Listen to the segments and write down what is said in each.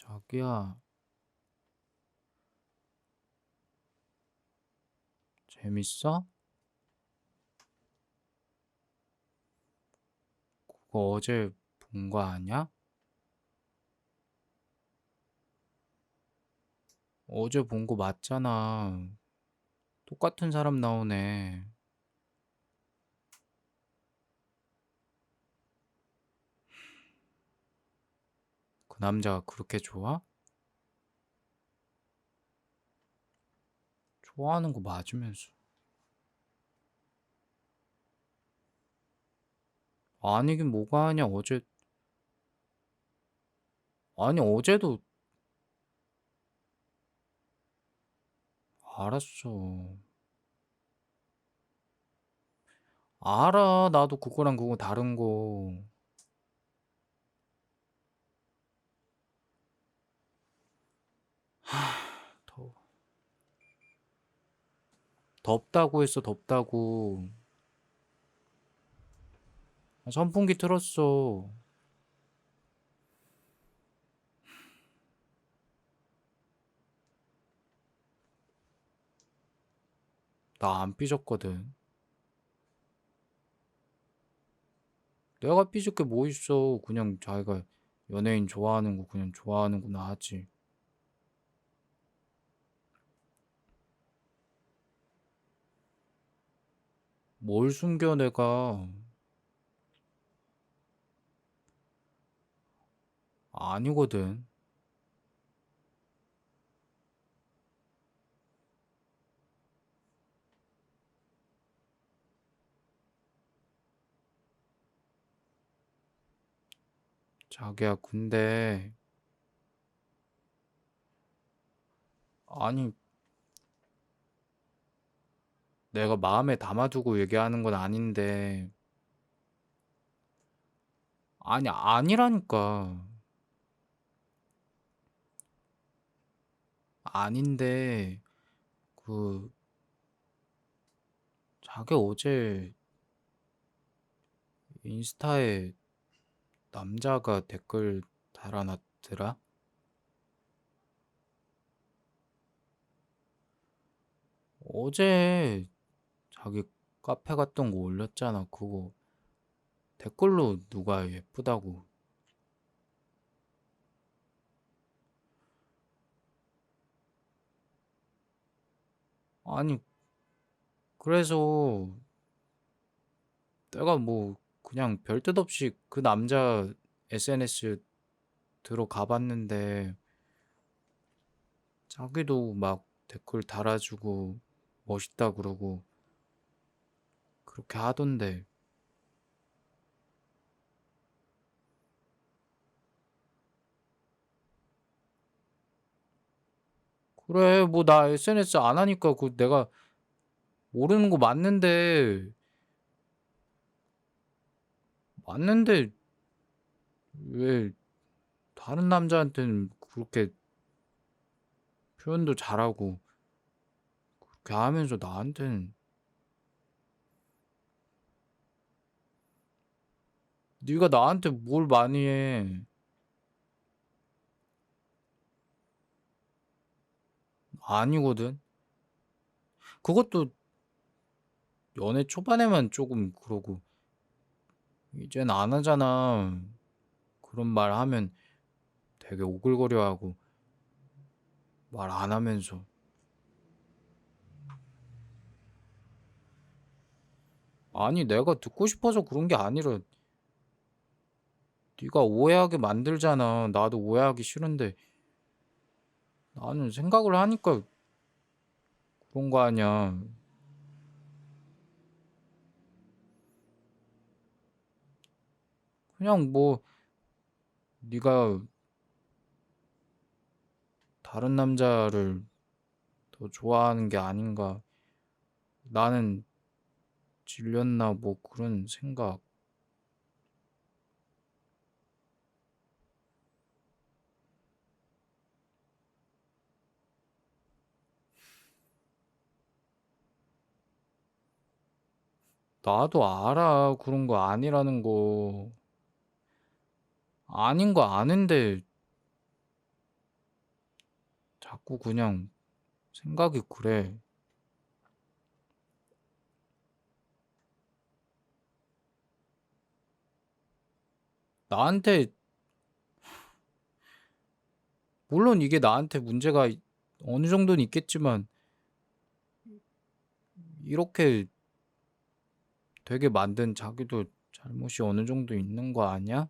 자기야, 재밌어? 그거 어제 본 거 아니야? 어제 본 거 맞잖아. 똑같은 사람 나오네. 남자가 그렇게 좋아? 좋아하는 거 맞으면서. 아니긴 뭐가 아니야. 어제, 아니, 어제도 알았어. 알아. 나도 그거랑 그거 다른 거. 더워. 덥다고 했어, 덥다고. 아, 선풍기 틀었어. 나 안 삐졌거든. 내가 삐질 게 뭐 있어. 그냥 자기가 연예인 좋아하는 거 그냥 좋아하는구나 하지. 뭘 숨겨 내가. 아니거든. 자기야, 근데, 아니, 내가 마음에 담아두고 얘기하는 건 아닌데, 아니, 아니라니까. 아닌데, 그, 자기 어제 인스타에 남자가 댓글 달아놨더라? 어제 자기 카페 갔던 거 올렸잖아. 그거 댓글로 누가 예쁘다고. 아니, 그래서 내가 뭐 그냥 별 뜻 없이 그 남자 SNS 들어가 봤는데 자기도 막 댓글 달아주고 멋있다 그러고 그렇게 하던데. 그래, 뭐 나 SNS 안 하니까 그 내가 모르는 거 맞는데, 맞는데 왜 다른 남자한테는 그렇게 표현도 잘하고 그렇게 하면서 나한테는 네가 나한테 뭘 많이 해? 아니거든. 그것도 연애 초반에만 조금 그러고 이젠 안 하잖아. 그런 말 하면 되게 오글거려하고 말 안 하면서 아니 내가 듣고 싶어서 그런 게 아니라 네가 오해하게 만들잖아. 나도 오해하기 싫은데 나는 생각을 하니까 그런 거 아니야. 그냥 뭐 네가 다른 남자를 더 좋아하는 게 아닌가. 나는 질렸나 뭐 그런 생각. 나도 알아. 그런 거 아니라는 거. 아닌 거 아는데 자꾸 그냥 생각이 그래. 나한테 물론 이게 나한테 문제가 어느 정도는 있겠지만 이렇게 되게 만든 자기도 잘못이 어느 정도 있는 거 아니야?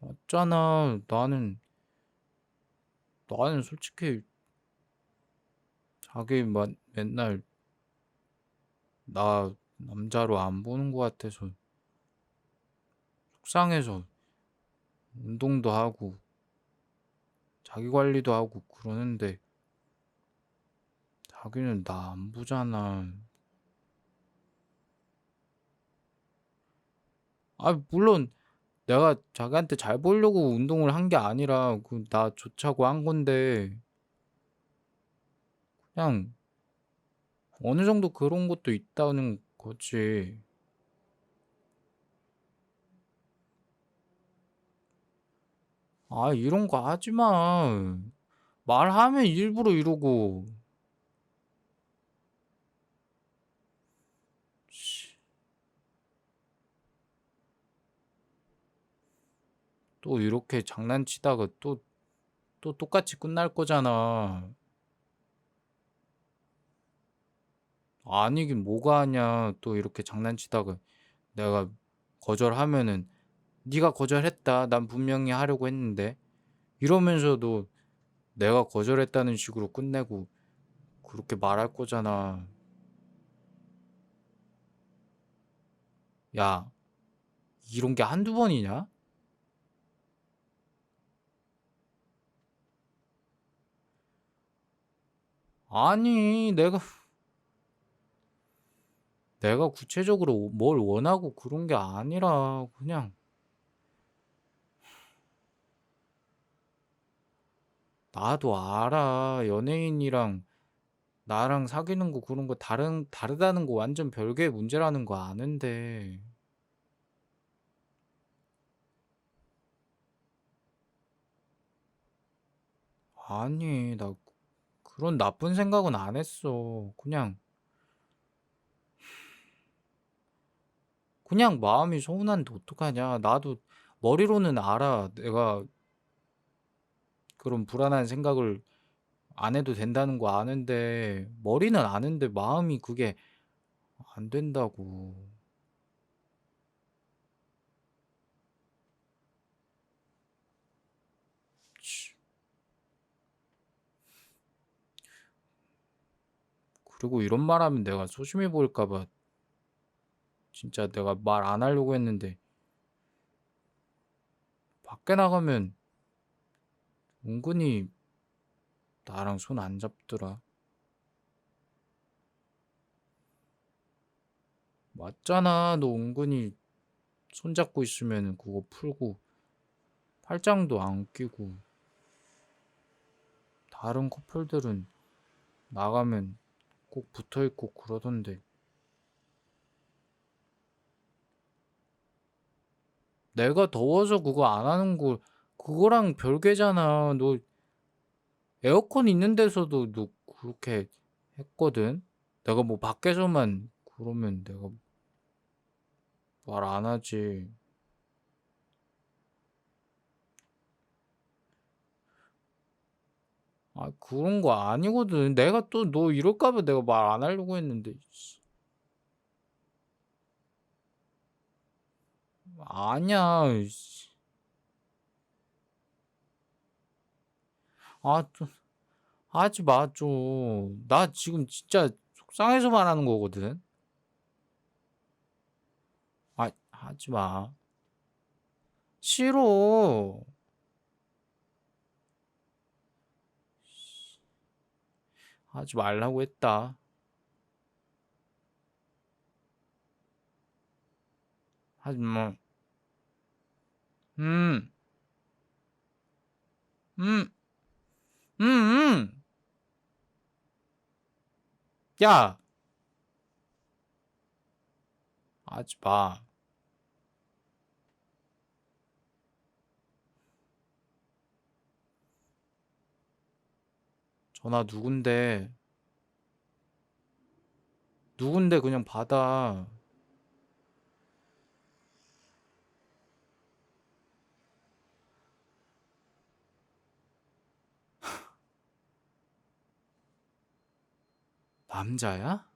맞잖아. 나는 나는 솔직히 자기 만 맨날 나 남자로 안 보는 것 같아서 속상해서 운동도 하고 자기 관리도 하고 그러는데 자기는 나 안 보잖아. 아, 물론 내가 자기한테 잘 보려고 운동을 한 게 아니라 그 나 좋자고 한 건데 그냥 어느 정도 그런 것도 있다는 거지. 아, 이런 거 하지 마. 말하면 일부러 이러고. 또 이렇게 장난치다가 또, 또 똑같이 끝날 거잖아. 아니긴 뭐가 하냐. 또 이렇게 장난치다가 내가 거절하면은 네가 거절했다. 난 분명히 하려고 했는데. 이러면서도 내가 거절했다는 식으로 끝내고 그렇게 말할 거잖아. 야, 이런 게 한두 번이냐? 아니, 내가 내가 구체적으로 뭘 원하고 그런 게 아니라 그냥 나도 알아. 연예인이랑 나랑 사귀는 거 그런 거 다른 다르다는 거 완전 별개의 문제라는 거 아는데. 아니, 나 그런 나쁜 생각은 안 했어. 그냥 그냥 마음이 서운한데 어떡하냐. 나도 머리로는 알아. 내가 그런 불안한 생각을 안 해도 된다는 거 아는데 머리는 아는데 마음이 그게 안 된다고. 치. 그리고 이런 말 하면 내가 소심해 보일까 봐 진짜 내가 말 안 하려고 했는데 밖에 나가면 은근히 나랑 손 안 잡더라. 맞잖아. 너 은근히 손 잡고 있으면 그거 풀고 팔짱도 안 끼고 다른 커플들은 나가면 꼭 붙어 있고 그러던데. 내가 더워서 그거 안 하는 거 그거랑 별개잖아. 너 에어컨 있는 데서도 너 그렇게 했거든. 내가 뭐 밖에서만 그러면 내가 말 안 하지. 아, 그런 거 아니거든. 내가 또 너 이럴까 봐 내가 말 안 하려고 했는데. 씨. 아니야. 씨. 아, 좀 하지 마, 좀. 나 지금 진짜 속상해서 말하는 거거든. 아, 하지 마. 싫어. 하지 말라고 했다. 하지 마. 음, 음, 음, 음. 야, 하지 마. 전화 누군데? 누군데 그냥 받아. 남자야?